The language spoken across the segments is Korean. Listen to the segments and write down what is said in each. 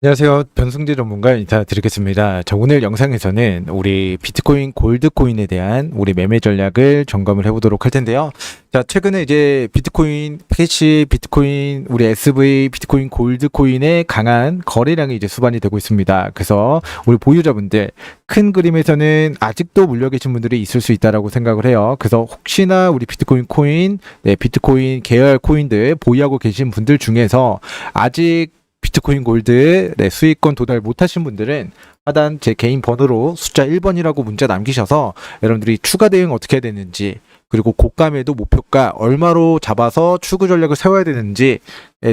안녕하세요. 변승재 전문가 인사드리겠습니다. 자, 오늘 영상에서는 우리 비트코인 골드코인에 대한 우리 매매 전략을 점검을 해보도록 할 텐데요. 자, 최근에 이제 비트코인, 캐시, 비트코인, 우리 SV, 비트코인 골드코인의 강한 거래량이 이제 수반이 되고 있습니다. 그래서 우리 보유자분들 큰 그림에서는 아직도 물려 계신 분들이 있을 수 있다라고 생각을 해요. 그래서 혹시나 우리 비트코인 코인, 네, 비트코인 계열 코인들 보유하고 계신 분들 중에서 아직 비트코인 골드 네, 수익권 도달 못하신 분들은 하단 제 개인 번호로 숫자 1번이라고 문자 남기셔서 여러분들이 추가 대응 어떻게 해야 되는지 그리고 고감에도 목표가 얼마로 잡아서 추구 전략을 세워야 되는지에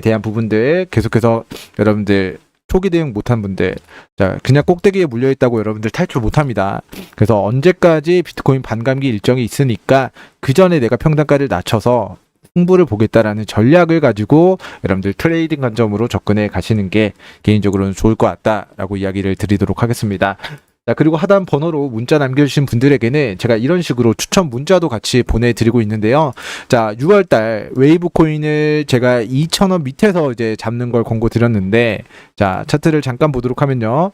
대한 부분들 계속해서 여러분들 초기 대응 못한 분들 자 그냥 꼭대기에 물려 있다고 여러분들 탈출 못합니다. 그래서 언제까지 비트코인 반감기 일정이 있으니까 그 전에 내가 평단가를 낮춰서 승부를 보겠다라는 전략을 가지고 여러분들 트레이딩 관점으로 접근해 가시는 게 개인적으로는 좋을 것 같다라고 이야기를 드리도록 하겠습니다. 자, 그리고 하단 번호로 문자 남겨주신 분들에게는 제가 이런 식으로 추천 문자도 같이 보내드리고 있는데요. 자, 6월달 웨이브 코인을 제가 2,000원 밑에서 이제 잡는 걸 권고 드렸는데, 자, 차트를 잠깐 보도록 하면요.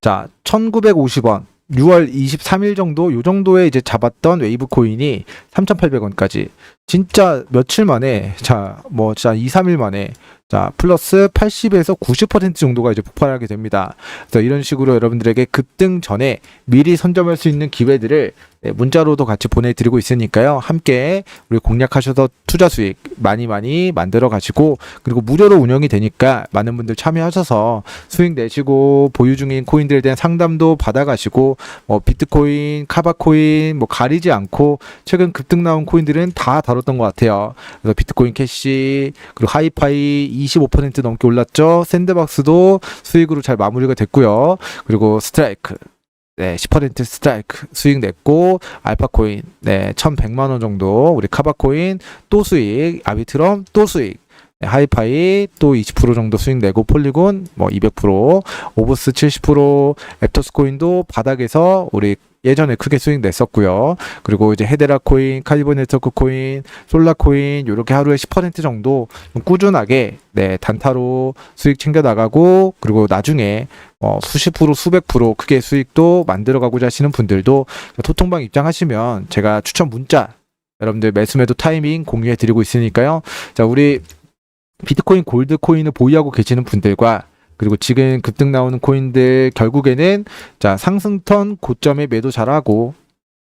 자, 1950원. 6월 23일 정도 요 정도에 이제 잡았던 웨이브 코인이 3,800원까지 진짜 며칠 만에 자 뭐 진짜 2, 3일 만에 자 플러스 80에서 90% 정도가 이제 폭발하게 됩니다. 그래서 이런 식으로 여러분들에게 급등 전에 미리 선점할 수 있는 기회들을 네, 문자로도 같이 보내드리고 있으니까요. 함께 우리 공략하셔서 투자 수익 많이 많이 만들어 가시고 그리고 무료로 운영이 되니까 많은 분들 참여하셔서 수익 내시고 보유 중인 코인들에 대한 상담도 받아가시고 뭐 비트코인, 카바코인 뭐 가리지 않고 최근 급등 나온 코인들은 다 다 뤘던 것 같아요. 그래서 비트코인 캐시 그리고 하이파이 25% 넘게 올랐죠. 샌드박스도 수익으로 잘 마무리가 됐고요. 그리고 스트라이크 네, 10% 스트라이크 수익 냈고 알파코인 네, 1,100만 원 정도 우리 카바코인 또 수익, 아비트럼 또 수익. 네, 하이파이 또 20% 정도 수익 내고 폴리곤 뭐 200%, 오버스 70%, 앱터스 코인도 바닥에서 우리 예전에 크게 수익 냈었고요. 그리고 이제 헤데라 코인, 카리보 네트워크 코인, 솔라 코인 요렇게 하루에 10% 정도 좀 꾸준하게 네, 단타로 수익 챙겨 나가고 그리고 나중에 어, 수십 프로, 수백 프로 크게 수익도 만들어 가고자 하시는 분들도 토통방 입장하시면 제가 추천 문자 여러분들 매수매도 타이밍 공유해 드리고 있으니까요. 자, 우리 비트코인 골드 코인을 보유하고 계시는 분들과 그리고 지금 급등 나오는 코인들 결국에는 자 상승턴 고점에 매도 잘하고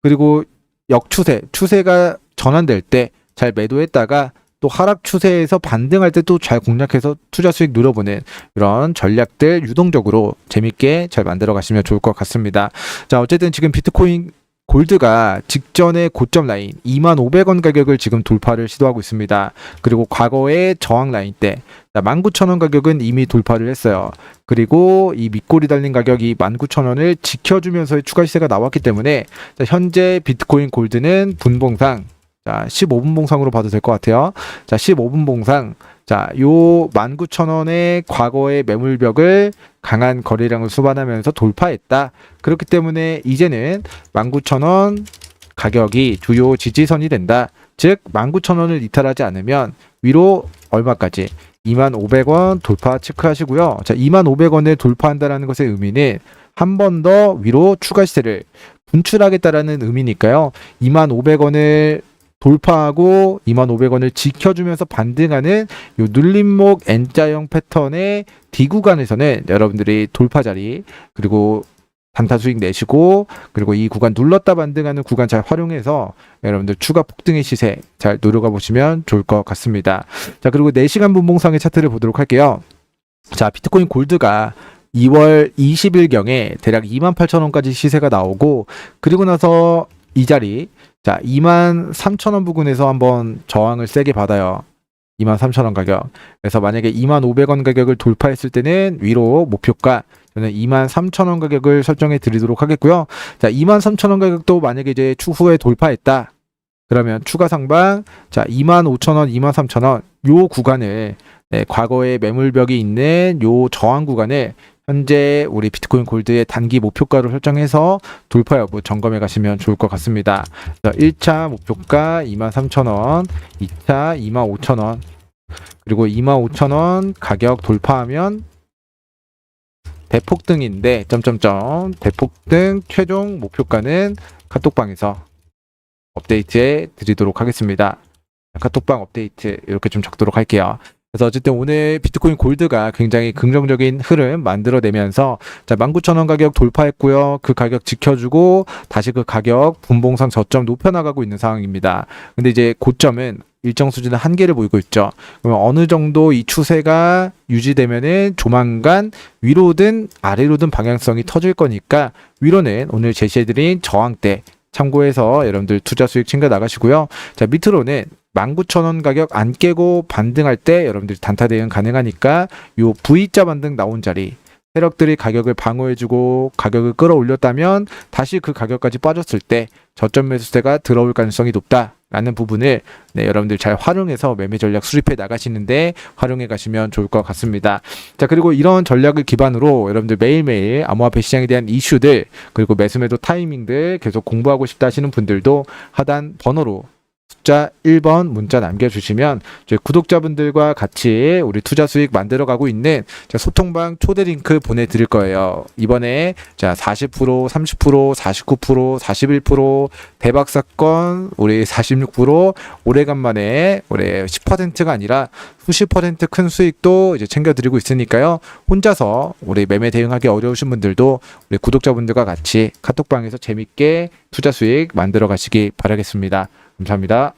그리고 역추세 추세가 전환될 때 잘 매도했다가 또 하락 추세에서 반등할 때 또 잘 공략해서 투자 수익 누려보는 이런 전략들 유동적으로 재밌게 잘 만들어 가시면 좋을 것 같습니다. 자 어쨌든 지금 비트코인 골드가 직전의 고점 라인 25,500원 가격을 지금 돌파를 시도하고 있습니다. 그리고 과거의 저항 라인 때 19,000원 가격은 이미 돌파를 했어요. 그리고 이 밑골이 달린 가격이 19,000원을 지켜주면서의 추가 시세가 나왔기 때문에 자, 현재 비트코인 골드는 분봉상 자 15분 봉상으로 봐도 될 것 같아요. 자 15분 봉상 자, 요 19,000원의 과거의 매물벽을 강한 거래량을 수반하면서 돌파했다. 그렇기 때문에 이제는 19,000원 가격이 주요 지지선이 된다. 즉, 19,000원을 이탈하지 않으면 위로 얼마까지? 25,500원 돌파 체크하시고요. 자, 25,500원을 돌파한다라는 것의 의미는 한 번 더 위로 추가 시세를 분출하겠다라는 의미니까요. 25,500원을 돌파하고 2,500원을 지켜주면서 반등하는 요 눌림목 N자형 패턴의 D 구간에서는 여러분들이 돌파 자리 그리고 단타 수익 내시고 그리고 이 구간 눌렀다 반등하는 구간 잘 활용해서 여러분들 추가 폭등의 시세 잘 노려가 보시면 좋을 것 같습니다. 자 그리고 4시간 분봉상의 차트를 보도록 할게요. 자 비트코인 골드가 2월 20일경에 대략 28,000원까지 시세가 나오고 그리고 나서 이 자리 자 2만 3천 원 부근에서 한번 저항을 세게 받아요. 2만 3천 원 가격. 그래서 만약에 2만 500원 가격을 돌파했을 때는 위로 목표가 저는 2만 3천 원 가격을 설정해 드리도록 하겠고요. 자 2만 3천 원 가격도 만약에 이제 추후에 돌파했다. 그러면 추가 상방 자 2만 5천 원, 2만 3천 원 요 구간을 네, 과거에 매물벽이 있는 요 저항 구간을 현재 우리 비트코인 골드의 단기 목표가로 설정해서 돌파 여부 점검해 가시면 좋을 것 같습니다. 1차 목표가 23,000원, 2차 25,000원, 그리고 25,000원 가격 돌파하면 대폭등인데 점점점 대폭등 최종 목표가는 카톡방에서 업데이트해 드리도록 하겠습니다. 카톡방 업데이트 이렇게 좀 적도록 할게요. 그래서 어쨌든 오늘 비트코인 골드가 굉장히 긍정적인 흐름 만들어내면서 자 19,000원 가격 돌파했고요. 그 가격 지켜주고 다시 그 가격 분봉상 저점 높여나가고 있는 상황입니다. 근데 이제 고점은 일정 수준의 한계를 보이고 있죠. 그러면 어느 정도 이 추세가 유지되면은 조만간 위로든 아래로든 방향성이 터질 거니까 위로는 오늘 제시해드린 저항대 참고해서 여러분들 투자 수익 챙겨 나가시고요. 자 밑으로는 19,000원 가격 안 깨고 반등할 때 여러분들이 단타 대응 가능하니까 요 V자 반등 나온 자리 세력들이 가격을 방어해주고 가격을 끌어올렸다면 다시 그 가격까지 빠졌을 때 저점 매수세가 들어올 가능성이 높다라는 부분을 네, 여러분들 잘 활용해서 매매 전략 수립해 나가시는데 활용해 가시면 좋을 것 같습니다. 자 그리고 이런 전략을 기반으로 여러분들 매일매일 암호화폐 시장에 대한 이슈들 그리고 매수 매도 타이밍들 계속 공부하고 싶다 하시는 분들도 하단 번호로 숫자 1번 문자 남겨주시면 저희 구독자분들과 같이 우리 투자 수익 만들어가고 있는 자, 소통방 초대 링크 보내드릴 거예요. 이번에 자 40%, 30%, 49%, 41% 대박 사건 우리 46% 오래간만에 올해 10%가 아니라 수십 퍼센트 큰 수익도 이제 챙겨드리고 있으니까요. 혼자서 우리 매매 대응하기 어려우신 분들도 우리 구독자분들과 같이 카톡방에서 재밌게 투자 수익 만들어 가시기 바라겠습니다. 감사합니다.